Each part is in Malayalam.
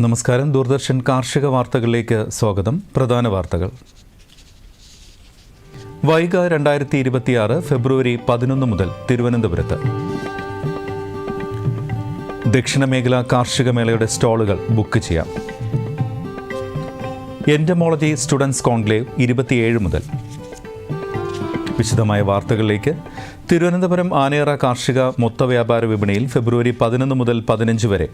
നമസ്കാരം. ദൂരദർശൻ കാർഷിക വാർത്തകളിലേക്ക് സ്വാഗതം. പ്രധാന വാർത്തകൾ. വൈക രണ്ടായിരത്തി ഇരുപത്തിയാറ് ഫെബ്രുവരി പതിനൊന്ന് മുതൽ തിരുവനന്തപുരത്ത്. ദക്ഷിണ മേഖല കാർഷിക മേളയുടെ സ്റ്റാളുകൾ ബുക്ക് ചെയ്യാം. എൻഡമോളജി സ്റ്റുഡൻസ് കോൺക്ലേവ് ഇരുപത്തിയേഴ് മുതൽ. വിശദമായ വാർത്തകളിലേക്ക് തിരുവനന്തപുരം ആനയറ കാർഷിക മൊത്ത വ്യാപാര വിപണിയിൽ ഫെബ്രുവരി പതിനൊന്ന് മുതൽ പതിനഞ്ച് വരെ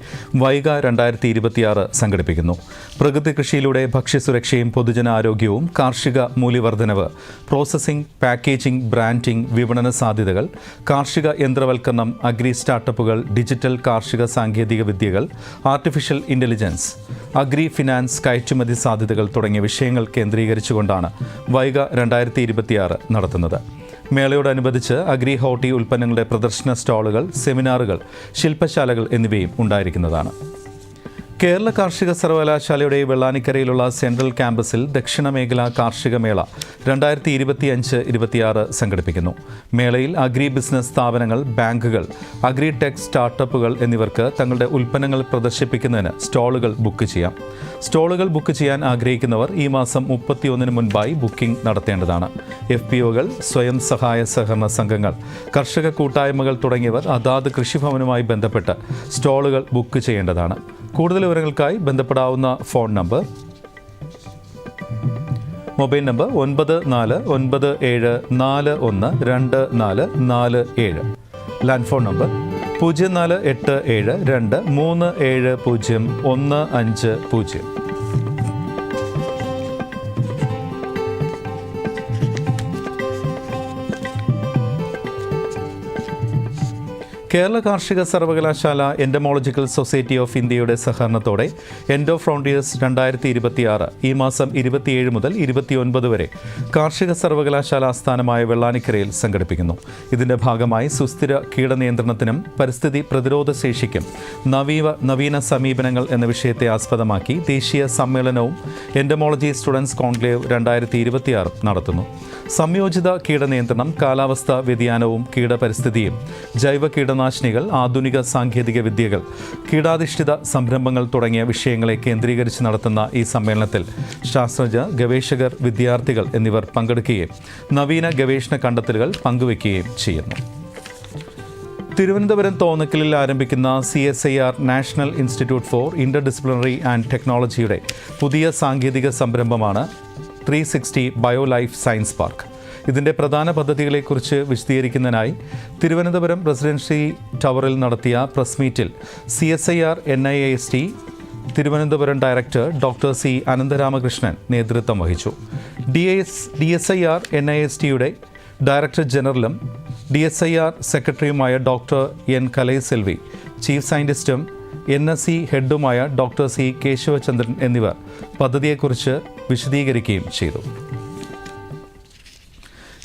വൈക രണ്ടായിരത്തി ഇരുപത്തിയാറ് സംഘടിപ്പിക്കുന്നു. പ്രകൃതി കൃഷിയിലൂടെ ഭക്ഷ്യസുരക്ഷയും പൊതുജനാരോഗ്യവും കാർഷിക മൂല്യവർദ്ധനവ് പ്രോസസ്സിംഗ് പാക്കേജിംഗ് ബ്രാൻഡിംഗ് വിപണന സാധ്യതകൾ കാർഷിക യന്ത്രവൽക്കരണം അഗ്രി സ്റ്റാർട്ടപ്പുകൾ ഡിജിറ്റൽ കാർഷിക സാങ്കേതിക വിദ്യകൾ ആർട്ടിഫിഷ്യൽ ഇന്റലിജൻസ് അഗ്രി ഫിനാൻസ് കയറ്റുമതി സാധ്യതകൾ തുടങ്ങിയ വിഷയങ്ങൾ കേന്ദ്രീകരിച്ചുകൊണ്ടാണ് വൈക രണ്ടായിരത്തി നടത്തുന്നത്. മേളയോടനുബന്ധിച്ച് അഗ്രി ഹോട്ടി ഉൽപ്പന്നങ്ങളുടെ പ്രദർശന സ്റ്റാളുകൾ സെമിനാറുകൾ ശില്പശാലകൾ എന്നിവയും ഉണ്ടായിരിക്കുന്നതാണ്. കേരള കാർഷിക സർവകലാശാലയുടെ വെള്ളാനിക്കരയിലുള്ള സെൻട്രൽ ക്യാമ്പസിൽ ദക്ഷിണ മേഖല കാർഷിക മേള രണ്ടായിരത്തി ഇരുപത്തി അഞ്ച് ഇരുപത്തിയാറ് സംഘടിപ്പിക്കുന്നു. മേളയിൽ അഗ്രി ബിസിനസ് സ്ഥാപനങ്ങൾ ബാങ്കുകൾ അഗ്രി ടെക് സ്റ്റാർട്ടപ്പുകൾ എന്നിവർക്ക് തങ്ങളുടെ ഉൽപ്പന്നങ്ങൾ പ്രദർശിപ്പിക്കുന്നതിന് സ്റ്റാളുകൾ ബുക്ക് ചെയ്യാം. സ്റ്റാളുകൾ ബുക്ക് ചെയ്യാൻ ആഗ്രഹിക്കുന്നവർ ഈ മാസം മുപ്പത്തിയൊന്നിന് മുൻപായി ബുക്കിംഗ് നടത്തേണ്ടതാണ്. എഫ് പി ഒകൾ സ്വയം സഹായ സഹകരണ സംഘങ്ങൾ കർഷക കൂട്ടായ്മകൾ തുടങ്ങിയവർ അതാത് കൃഷിഭവനുമായി ബന്ധപ്പെട്ട് സ്റ്റാളുകൾ ബുക്ക് ചെയ്യേണ്ടതാണ്. കൂടുതൽ വിവരങ്ങൾക്കായി ബന്ധപ്പെടാവുന്ന ഫോൺ നമ്പർ മൊബൈൽ നമ്പർ ഒൻപത് നാല് ഒൻപത് ഏഴ് നാല് ഒന്ന് രണ്ട് നാല് നാല് ഏഴ്. ലാൻഡ് ഫോൺ നമ്പർ പൂജ്യം നാല് എട്ട് ഏഴ് രണ്ട് മൂന്ന് ഏഴ് പൂജ്യം ഒന്ന് അഞ്ച് പൂജ്യം. കേരള കാർഷിക സർവകലാശാല എൻഡമോളജിക്കൽ സൊസൈറ്റി ഓഫ് ഇന്ത്യയുടെ സഹകരണത്തോടെ എൻഡോ ഫ്രോണ്ടിയേഴ്സ് രണ്ടായിരത്തി ഇരുപത്തിയാറ് ഈ മാസം ഇരുപത്തിയേഴ് മുതൽ ഇരുപത്തിയൊൻപത് വരെ കാർഷിക സർവകലാശാല ആസ്ഥാനമായ വെള്ളാനിക്കരയിൽ സംഘടിപ്പിക്കുന്നു. ഇതിന്റെ ഭാഗമായി സുസ്ഥിര കീടനിയന്ത്രണത്തിനും പരിസ്ഥിതി പ്രതിരോധ ശേഷിക്കും നവീവ നവീന സമീപനങ്ങൾ എന്ന വിഷയത്തെ ആസ്പദമാക്കി ദേശീയ സമ്മേളനവും എൻഡമോളജി സ്റ്റുഡൻസ് കോൺക്ലേവ് രണ്ടായിരത്തി ഇരുപത്തിയാറ് നടത്തുന്നു. സംയോജിത കീടനിയന്ത്രണം കാലാവസ്ഥാ വ്യതിയാനവും കീടപരിസ്ഥിതിയും ജൈവ കീടനാശിനികൾ ആധുനിക സാങ്കേതിക വിദ്യകൾ കീടാധിഷ്ഠിത സംരംഭങ്ങൾ തുടങ്ങിയ വിഷയങ്ങളെ കേന്ദ്രീകരിച്ച് നടത്തുന്ന ഈ സമ്മേളനത്തിൽ ശാസ്ത്രജ്ഞ ഗവേഷകർ വിദ്യാർത്ഥികൾ എന്നിവർ പങ്കെടുക്കുകയും നവീന ഗവേഷണ കണ്ടെത്തലുകൾ പങ്കുവയ്ക്കുകയും ചെയ്യുന്നു. തിരുവനന്തപുരം തോന്നക്കലിൽ ആരംഭിക്കുന്ന C S I R national institute for interdisciplinary and ടെക്നോളജിയുടെ പുതിയ സാങ്കേതിക സംരംഭമാണ് three sixty bio life science park ഇതിന്റെ പ്രധാന പദ്ധതികളെക്കുറിച്ച് വിശദീകരിക്കുന്നതിനായി തിരുവനന്തപുരം റെസിഡൻസി ടവറിൽ നടത്തിയ പ്രസ് മീറ്റിൽ C S I R N I S T Thiruvananthapuram director doctor C Anantharamakrishnan നേതൃത്വം വഹിച്ചു. D S D S I R N I S ടിയുടെ ഡയറക്ടർ ജനറലും ഡി എസ് ഐ ആർ സെക്രട്ടറിയുമായ ഡോക്ടർ എൻ കലൈസെൽവി ചീഫ് സയന്റിസ്റ്റും എൻ എസ് സി ഹെഡുമായ ഡോക്ടർ സി കേശവചന്ദ്രൻ എന്നിവർ പദ്ധതിയെക്കുറിച്ച് വിശദീകരിക്കുകയും ചെയ്തു.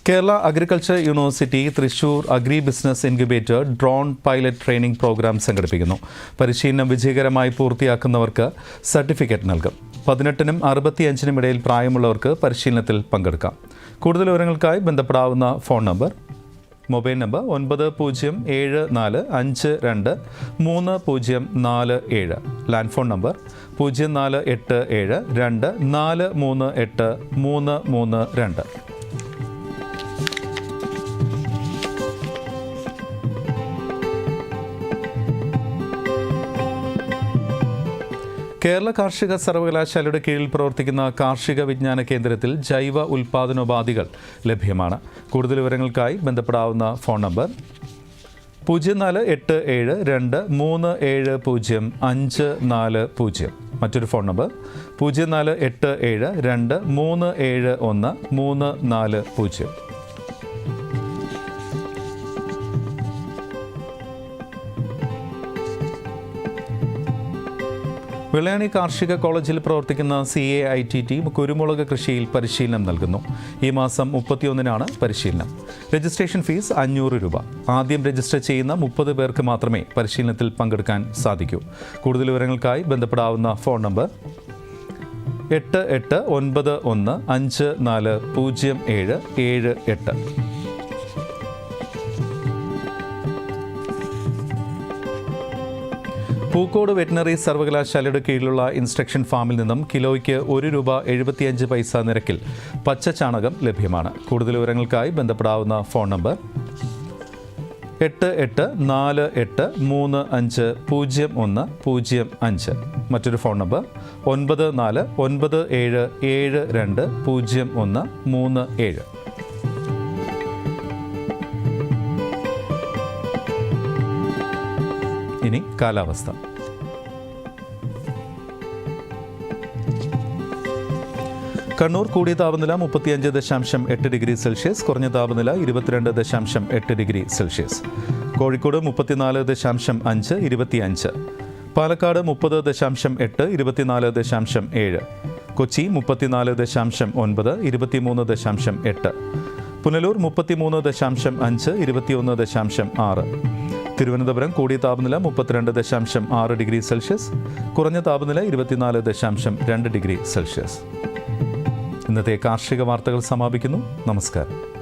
Kerala agriculture university Thrissur agri business incubator drone pilot training programme സംഘടിപ്പിക്കുന്നു. പരിശീലനം വിജയകരമായി പൂർത്തിയാക്കുന്നവർക്ക് സർട്ടിഫിക്കറ്റ് നൽകും. പതിനെട്ടിനും അറുപത്തിയഞ്ചിനും ഇടയിൽ പ്രായമുള്ളവർക്ക് പരിശീലനത്തിൽ പങ്കെടുക്കാം. കൂടുതൽ വിവരങ്ങൾക്കായി ബന്ധപ്പെടാവുന്ന ഫോൺ നമ്പർ മൊബൈൽ നമ്പർ ഒൻപത് പൂജ്യം ഏഴ് നാല് അഞ്ച് രണ്ട് മൂന്ന് പൂജ്യം നാല് ഏഴ്. ലാൻഡ് ഫോൺ നമ്പർ പൂജ്യം നാല് എട്ട് ഏഴ് രണ്ട് നാല് മൂന്ന് എട്ട് മൂന്ന് മൂന്ന് രണ്ട്. കേരള കാർഷിക സർവകലാശാലയുടെ കീഴിൽ പ്രവർത്തിക്കുന്ന കാർഷിക വിജ്ഞാന കേന്ദ്രത്തിൽ ജൈവ ഉൽപാദനോപാധികൾ ലഭ്യമാണ്. കൂടുതൽ വിവരങ്ങൾക്കായി ബന്ധപ്പെടാവുന്ന ഫോൺ നമ്പർ പൂജ്യം നാല് എട്ട് ഏഴ് രണ്ട് മൂന്ന് ഏഴ് പൂജ്യം അഞ്ച് നാല് പൂജ്യം. മറ്റൊരു ഫോൺ നമ്പർ പൂജ്യം നാല് എട്ട് ഏഴ് രണ്ട് മൂന്ന് ഏഴ് ഒന്ന് മൂന്ന് നാല് പൂജ്യം. വെള്ളയാണി കാർഷിക കോളേജിൽ പ്രവർത്തിക്കുന്ന C A I T T കുരുമുളക് കൃഷിയിൽ പരിശീലനം നൽകുന്നു. ഈ മാസം മുപ്പത്തിയൊന്നിനാണ് പരിശീലനം. രജിസ്ട്രേഷൻ ഫീസ് അഞ്ഞൂറ് രൂപ. ആദ്യം രജിസ്റ്റർ ചെയ്യുന്ന മുപ്പത് പേർക്ക് മാത്രമേ പരിശീലനത്തിൽ പങ്കെടുക്കാൻ സാധിക്കൂ. കൂടുതൽ വിവരങ്ങൾക്കായി ബന്ധപ്പെടാവുന്ന ഫോൺ നമ്പർ എട്ട് എട്ട് ഒൻപത് ഒന്ന് അഞ്ച് നാല് പൂജ്യം ഏഴ് ഏഴ് എട്ട്. പൂക്കോട് വെറ്റിനറി സർവകലാശാലയുടെ കീഴിലുള്ള ഇൻസ്ട്രക്ഷൻ ഫാമിൽ നിന്നും കിലോയ്ക്ക് ഒരു രൂപ എഴുപത്തിയഞ്ച് പൈസ നിരക്കിൽ പച്ച ചാണകം ലഭ്യമാണ്. കൂടുതൽ വിവരങ്ങൾക്കായി ബന്ധപ്പെടാവുന്ന ഫോൺ നമ്പർ എട്ട് എട്ട് നാല് എട്ട് മൂന്ന് അഞ്ച് പൂജ്യം ഒന്ന് പൂജ്യം അഞ്ച്. മറ്റൊരു ഫോൺ നമ്പർ ഒൻപത് നാല് ഒൻപത് ഏഴ് ഏഴ് രണ്ട് പൂജ്യം ഒന്ന് മൂന്ന് ഏഴ്. ഇനി കാലാവസ്ഥ. കണ്ണൂർ കൂടിയ താപനില മുപ്പത്തിയഞ്ച് ദശാംശം എട്ട് ഡിഗ്രി സെൽഷ്യസ് കുറഞ്ഞ താപനില ഇരുപത്തിരണ്ട് ദശാംശം എട്ട് ഡിഗ്രി സെൽഷ്യസ്. കോഴിക്കോട് മുപ്പത്തിനാല് ദശാംശം അഞ്ച് ഇരുപത്തിയഞ്ച്. പാലക്കാട് മുപ്പത് ദശാംശം എട്ട് ഇരുപത്തിനാല് ദശാംശം ഏഴ്. കൊച്ചി മുപ്പത്തിനാല് ദശാംശം ഒൻപത് ഇരുപത്തിമൂന്ന് ദശാംശം എട്ട്. പുനലൂർ മുപ്പത്തിമൂന്ന് ദശാംശം അഞ്ച് ഇരുപത്തിയൊന്ന് ദശാംശം ആറ്. തിരുവനന്തപുരം കൂടിയ താപനില മുപ്പത്തിരണ്ട് ദശാംശം ആറ് ഡിഗ്രി സെൽഷ്യസ് കുറഞ്ഞ താപനില ഇരുപത്തിനാല് ദശാംശം രണ്ട് ഡിഗ്രി സെൽഷ്യസ്. ഇന്നത്തെ കാർഷിക വാർത്തകൾ സമാപിക്കുന്നു. നമസ്കാരം.